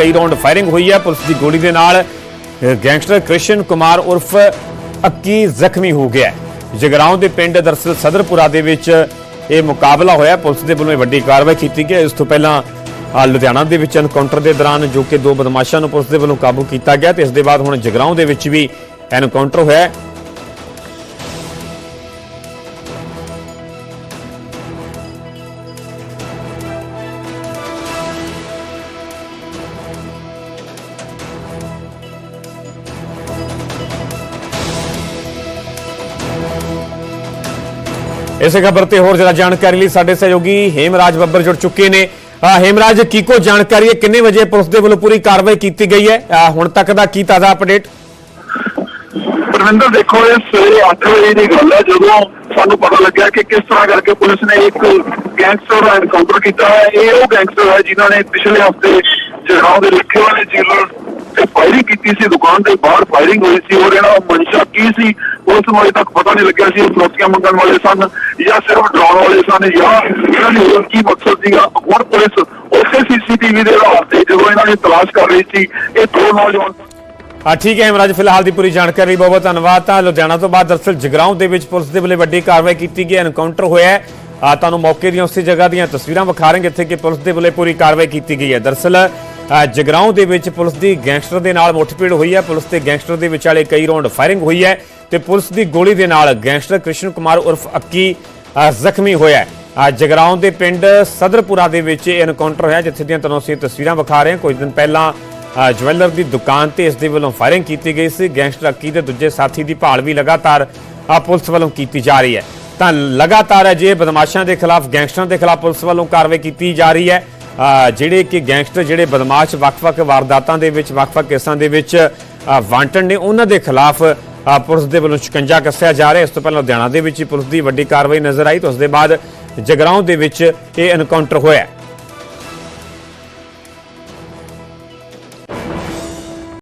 ਕਈ round firing ਹੋਈ ਹੈ। ਪੁਲਿਸ ਦੀ ਗੋਲੀ ਦੇ ਨਾਲ ਗੈਂਗਸਟਰ ਕ੍ਰਿਸ਼ਨ ਕੁਮਾਰ ਉਰਫ ਅੱਕੀ ਜ਼ਖਮੀ ਹੋ ਗਿਆ ਹੈ। ਜਗਰਾਉਂ ਦੇ ਪਿੰਡ ਦਰਸਲ ਸਦਰਪੁਰਾ ਦੇ ਵਿੱਚ ਇਹ ਮੁਕਾਬਲਾ ਹੋਇਆ। ਪੁਲਿਸ ਦੇ ਵੱਲੋਂ ਇਹ ਵੱਡੀ ਕਾਰਵਾਈ ਕੀਤੀ ਗਈ। ਇਸ ਤੋਂ ਪਹਿਲਾਂ ਲੁਧਿਆਣਾ ਦੇ ਵਿੱਚ ਐਨਕਾਊਂਟਰ ਦੇ ਦੌਰਾਨ ਜੋ ਕਿ ਦੋ ਬਦਮਾਸ਼ਾਂ ਨੂੰ ਪੁਲਿਸ ਦੇ ਵੱਲੋਂ ਕਾਬੂ ਕੀਤਾ ਗਿਆ ਤੇ ਇਸ ਦੇ ਬਾਅਦ ਹੁਣ ਜਗਰਾਉਂ ਦੇ ਵਿੱਚ ਵੀ ਐਨਕਾਊਂਟਰ ਹੋਇਆ ਇਸੇ ਖਬਰ ਤੇ ਹੋਰ ਜਰਾ ਜਾਣਕਾਰੀ ਲਈ ਸਾਡੇ ਸਹਿਯੋਗੀ ਹੇਮਰਾਜ ਬੱਬਰ ਜੁੜ ਚੁੱਕੇ ਨੇ। ਹੇਮਰਾਜ, ਕੀ ਕੋ ਜਾਣਕਾਰੀ ਹੈ? ਕਿੰਨੇ ਵਜੇ ਪੁਲਿਸ ਦੇ ਵੱਲੋਂ ਪੂਰੀ ਕਾਰਵਾਈ ਕੀਤੀ ਗਈ ਹੈ? ਹੁਣ ਤੱਕ ਦਾ ਕੀ ਤਾਜ਼ਾ ਅਪਡੇਟ? ਪਰਵਿੰਦਰ, ਦੇਖੋ, ਇਹ ਸਵੇਰੇ 8 ਵਜੇ ਦੀ ਗੱਲ ਹੈ। ਜਦੋਂ ਸਾਨੂੰ ਪਤਾ ਲੱਗਿਆ ਕਿ ਕਿਸ ਤਰ੍ਹਾਂ ਕਰਕੇ ਪੁਲਿਸ ਨੇ ਇੱਕ ਗੈਂਗਸਟਰ ਦਾ ਐਨਕਾਊਂਟਰ ਕੀਤਾ ਹੈ। ਇਹ ਉਹ ਗੈਂਗਸਟਰ ਹੈ ਜਿਨ੍ਹਾਂ ਨੇ ਪਿਛਲੇ ਹਫ਼ਤੇ ਜਗਰਾਉਂ ਦੇ ਲਿਖੇ ਵਾਲੇ ਜੀਲਰ ਤੇ ਫਾਇਰਿੰਗ ਕੀਤੀ ਸੀ। ਦੁਕਾਨ ਦੇ ਬਾਹਰ ਫਾਇਰਿੰਗ ਹੋਈ ਸੀ। ਔਰ ਇਹਨਾਂ ਦਾ ਮਨਸ਼ਾ ਕੀ ਸੀ? ਪੁਲਿਸ ਨੂੰ ਅਜੇ ਤੱਕ ਪਤਾ ਨਹੀਂ ਲੱਗਿਆ ਸੀ ਉਹ ਫਰੋਤੀਆਂ ਮੰਗਣ ਵਾਲੇ ਸਨ ਜਾਂ ਸਿਰਫ ਡਰਾਉਣ ਵਾਲੇ ਸਨ ਜਾਂ ਇਹਨਾਂ ਦੀ ਹੋਰ ਕੀ ਮਕਸਦ ਸੀਗਾ ਹੁਣ ਪੁਲਿਸ ਉਸੇ ਸੀਸੀਟੀਵੀ ਦੇ ਆਧਾਰ ਤੇ ਜਦੋਂ ਇਹਨਾਂ ਦੀ ਤਲਾਸ਼ ਕਰ ਰਹੀ ਸੀ, ਇਹ ਦੋ ਨੌਜਵਾਨ ਆ ਠੀਕ ਹੈ ਇਮਰਾਜ ਫਿਲਹਾਲ ਦੀ ਪੂਰੀ ਜਾਣਕਾਰੀ ਬਹੁਤ ਬਹੁਤ ਧੰਨਵਾਦ। ਤਾਂ ਲੁਧਿਆਣਾ ਤੋਂ ਬਾਅਦ ਦਰਸਲ ਜਗਰਾਉਂ ਦੇ ਵਿੱਚ ਪੁਲਿਸ ਦੇ ਵੱਲੋਂ ਵੱਡੀ ਕਾਰਵਾਈ ਕੀਤੀ ਗਈ ਐਨਕਾਊਂਟਰ ਹੋਇਆ ਹੈ। ਤੁਹਾਨੂੰ ਮੌਕੇ ਦੀਆਂ ਉਸੇ ਜਗ੍ਹਾ ਦੀਆਂ ਤਸਵੀਰਾਂ ਵਿਖਾ ਰਹੇ ਜਿੱਥੇ ਕਿ ਪੁਲਿਸ ਦੇ ਵੱਲੋਂ ਪੂਰੀ ਕਾਰਵਾਈ ਕੀਤੀ ਗਈ ਹੈ। ਦਰਸਲ ਜਗਰਾਉਂ ਦੇ ਵਿੱਚ ਪੁਲਿਸ ਦੀ ਗੈਂਗਸਟਰ ਦੇ ਨਾਲ ਮੁੱਠਭੇੜ ਹੋਈ ਹੈ। ਪੁਲਿਸ ਤੇ ਗੈਂਗਸਟਰ ਦੇ ਵਿਚਾਲੇ ਕਈ ਰਾਉਂਡ ਫਾਇਰਿੰਗ ਹੋਈ ਹੈ ਤੇ ਪੁਲਿਸ ਦੀ ਗੋਲੀ ਦੇ ਨਾਲ ਗੈਂਗਸਟਰ ਕ੍ਰਿਸ਼ਨ ਕੁਮਾਰ ਉਰਫ ਅੱਕੀ ਜ਼ਖਮੀ ਹੋਇਆ ਹੈ। ਜਗਰਾਉਂ ਦੇ ਪਿੰਡ ਸਦਰਪੁਰਾ ਦੇ ਵਿੱਚ ਇਹ ਐਨਕਾਊਂਟਰ ਹੋਇਆ ਜਿੱਥੇ ਦੀਆਂ ਤੁਹਾਨੂੰ ਅਸੀਂ ਤਸਵੀਰਾਂ ਵਿਖਾ ਰਹੇ ਹਾਂ। ਕੁਝ ਦਿਨ ਪਹਿਲਾਂ ਅ, ਜਵੈਲਰ ਦੀ ਦੁਕਾਨ ਤੇ ਇਸ ਦੇ ਵੱਲੋਂ ਫਾਇਰਿੰਗ ਕੀਤੀ ਗਈ ਸੀ। ਗੈਂਗਸਟਰ ਅੱਕੀ ਦੇ ਦੂਜੇ ਸਾਥੀ ਦੀ ਭਾਲ ਵੀ ਲਗਾਤਾਰ ਪੁਲਿਸ ਵੱਲੋਂ ਕੀਤੀ ਜਾ ਰਹੀ ਹੈ। ਤਾਂ ਲਗਾਤਾਰ ਅਜੇ ਬਦਮਾਸ਼ਾਂ ਦੇ ਖਿਲਾਫ ਗੈਂਗਸਟਰਾਂ ਦੇ ਖਿਲਾਫ ਪੁਲਿਸ ਵੱਲੋਂ ਕਾਰਵਾਈ ਕੀਤੀ ਜਾ ਰਹੀ ਹੈ। ਜਿਹੜੇ ਕਿ ਗੈਂਗਸਟਰ, ਜਿਹੜੇ ਬਦਮਾਸ਼ ਵੱਖ-ਵੱਖ ਵਾਰਦਾਤਾਂ ਦੇ ਵਿੱਚ, ਵੱਖ-ਵੱਖ ਕੇਸਾਂ ਦੇ ਵਿੱਚ ਵਾਂਟਡ ਨੇ ਉਹਨਾਂ ਦੇ ਖਿਲਾਫ ਪੁਲਿਸ ਦੇ ਵੱਲੋਂ ਸ਼ਿਕੰਜਾ ਕੱਸਿਆ ਜਾ ਰਿਹਾ। ਇਸ ਤੋਂ ਪਹਿਲਾਂ ਲੁਧਿਆਣਾ ਦੇ ਵਿੱਚ ਹੀ ਪੁਲਿਸ ਦੀ ਵੱਡੀ ਕਾਰਵਾਈ ਨਜ਼ਰ ਆਈ ਤਾਂ ਉਸ ਦੇ ਬਾਅਦ ਜਗਰਾਉਂ ਦੇ ਵਿੱਚ ਇਹ ਐਨਕਾਊਂਟਰ ਹੋਇਆ।